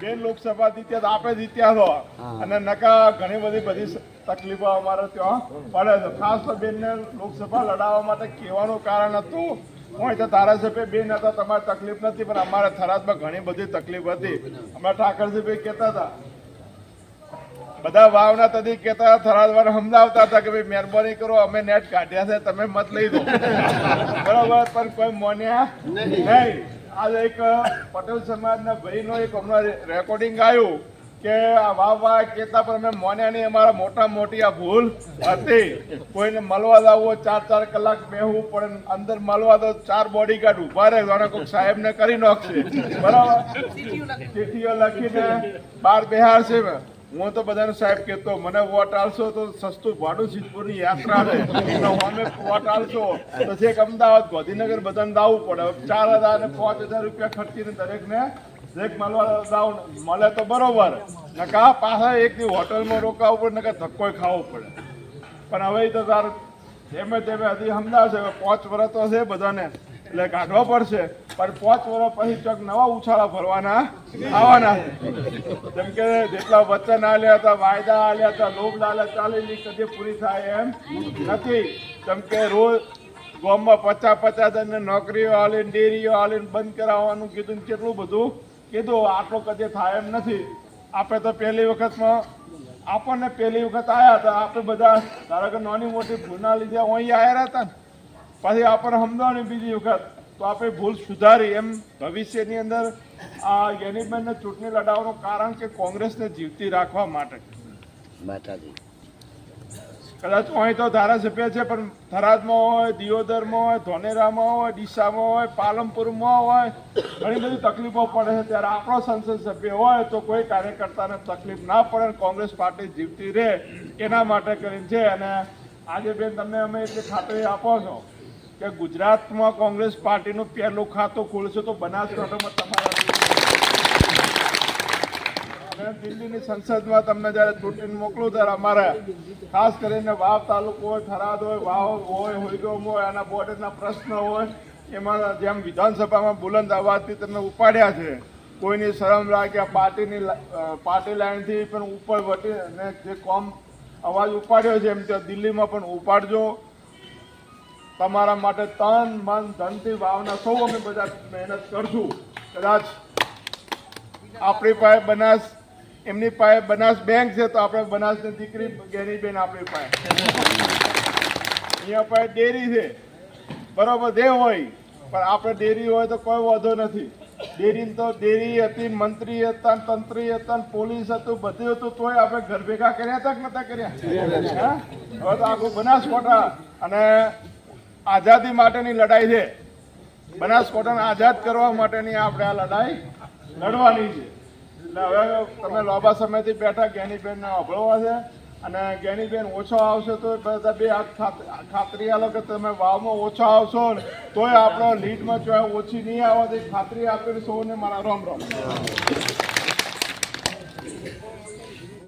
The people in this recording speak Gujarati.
બે લોકસભા જીત્યા તો આપણે જીત્યા છો. અને નકા ઘણી બધી બધી તકલીફો અમારે ત્યાં પડે છે. ખાસ તો બેનને લોકસભા લડાવવા માટે કહેવાનું કારણ હતું. હું તો ધારાસભ્ય બેન હતા તમારે તકલીફ નથી પણ અમારે થરાદમાં ઘણી બધી તકલીફ હતી. અમે ઠાકરજીભાઈ કહેતા હતા. બધા વાવના તદી કહેતા થરાદ વાળા સમજાવતા હતા કે ભાઈ મહેરબાની કરો અમે નેટ કાઢ્યા છે તમે મત લઈ દો. બરોબર પણ કોઈ મોન્યા નહીં. આજે એક પટેલ સમાજના ભાઈનો એક હમણાં રેકોર્ડિંગ આવ્યું કે આ વાવ કેતા પણ અમે મોન્યા નહીં અમારા મોટા મોટી આ ભૂલ હતી. કોઈને મળવા જવું ચાર ચાર કલાક બેહવું પડે અંદર મળવા તો ચાર બોડીગાર્ડ ઊભા રહે જાણે કોઈક સાહેબને કરી નાખશે. બરાબર? ચીઠીઓ લખીને બાર બેહાડશે છે હું તો બધાને સાહેબ કહેતો, મને વોટ આલશો તો સસ્તું ભાડું સિદ્ધપુરની યાત્રા અમે વોટ આલશો. તો છેક અમદાવાદ ગાંધીનગર બધાને દાવું પડે. ચાર હજાર અને પાંચ હજાર રૂપિયા ખર્ચીને દરેકને દરેક મળવા દાવ મળે તો બરોબર. નકા પાછા એક દી હોટલમાં રોકાવું પડે નકા ધક્કો ખાવો પડે. પણ હવે તો તાર ધીમે ધીમે હજી સમજાવશે. પાંચ વર્ષ તો છે બધાને. એટલે કાઢવો પડશે. પણ પાંચ વર્ષ પછી ચોક નવા ઉછાળા ભરવાના આવવાના જેમ કે જેટલા વચન આલ્યા હતા, વાયદા આલ્યા હતા, લોભ લાલચ ચાલેલી કદી પૂરી થાય એમ નથી. જેમ કે રોજ ગામમાં પચાસ પચાસ જણને નોકરીઓ આલીને, ડેરીઓ આલીને બંધ કરાવવાનું કીધું કેટલું બધું કીધું. આટલો કદી થાય એમ નથી. આપણે તો પહેલી વખતમાં, આપણને પહેલી વખત આવ્યા હતા. આપણે બધા, ધારો કે નાની મોટી ભૂના લીધે અહીં આવ્યા હતા પછી આપણને સમજાવવાની બીજી વખત. તો આપણે ભૂલ સુધારી એમ ભવિષ્યની અંદર આ યનીબેનને ચૂંટણી લડાવવાનું કારણ કે કોંગ્રેસને જીવતી રાખવા માટે. માતાજી. કદાચ અહીં તો ધારાસભ્ય છે પણ થરાદમાં હોય દિયોદરમાં હોય ધોનેરામાં હોય ડીસામાં હોય પાલનપુરમાં હોય ઘણી બધી તકલીફો પડે છે. ત્યારે આપણો સંસદ સભ્ય હોય તો કોઈ કાર્યકર્તાને તકલીફ ના પડે કોંગ્રેસ પાર્ટી જીવતી રહે એના માટે કરીને છે. અને આજે બેન તમને અમે એટલી ખાતરી આપો છો કે ગુજરાતમાં કોંગ્રેસ પાર્ટીનું પહેલું ખાતું ખોલશે તો બનાસકાંઠામાં તમારા દિલ્હીની સંસદમાં તમને જ્યારે ચૂંટણી મોકલું ત્યારે અમારે ખાસ કરીને વાવ તાલુકો હોય, થરાદ હોય, વાવ હોય હોઈડોમ હોય, આના બોર્ડરના પ્રશ્ન હોય, એમાં જેમ વિધાનસભામાં બુલંદ અવાજથી તમે ઉપાડ્યા છે, કોઈની શરમ લાગ્યા પાર્ટીની પાર્ટી લાઈનથી પણ ઉપર વટી અને જે કોમ અવાજ ઉપાડ્યો છે એમ ત્યાં દિલ્હીમાં પણ ઉપાડજો. તમારા માટે તન મન ધનથી ભાવના સૌ અમે બધા મહેનત કરશું. કદાચ આપણી પાસે બનાસ એમની પાસે બનાસ બેંક છે તો આપણે બનાસની દીકરી ગેરીબેન આપણી પાસે. અહીંયા પાસે ડેરી છે. બરોબર જે હોય પણ આપણે ડેરી હોય તો કોઈ વાંધો નથી. ડેરી તો ડેરી હતી મંત્રી હતા તંત્રી હતા પોલીસ હતું બધું હતું તોય આપણે ઘર ભેગા કર્યા હતા કે નતા કર્યા? હવે તો આખું બનાસકોટા અને આઝાદી માટેની લડાઈ છે. બનાસકાંઠાને આઝાદ કરવા માટેની આપણે આ લડાઈ લડવાની છે. એટલે હવે તમે લાંબા સમયથી બેઠા જ્ઞાનીબેનને અભળવા છે અને જ્ઞાનીબેન ઓછો આવશે તો બધા બે ખાતરી આલો કે તમે વાવમાં ઓછો આવશો ને તોય આપણો લીડમાં જો ઓછી નહીં આવવાથી ખાતરી આપેલી સૌને મારા રામ રામ.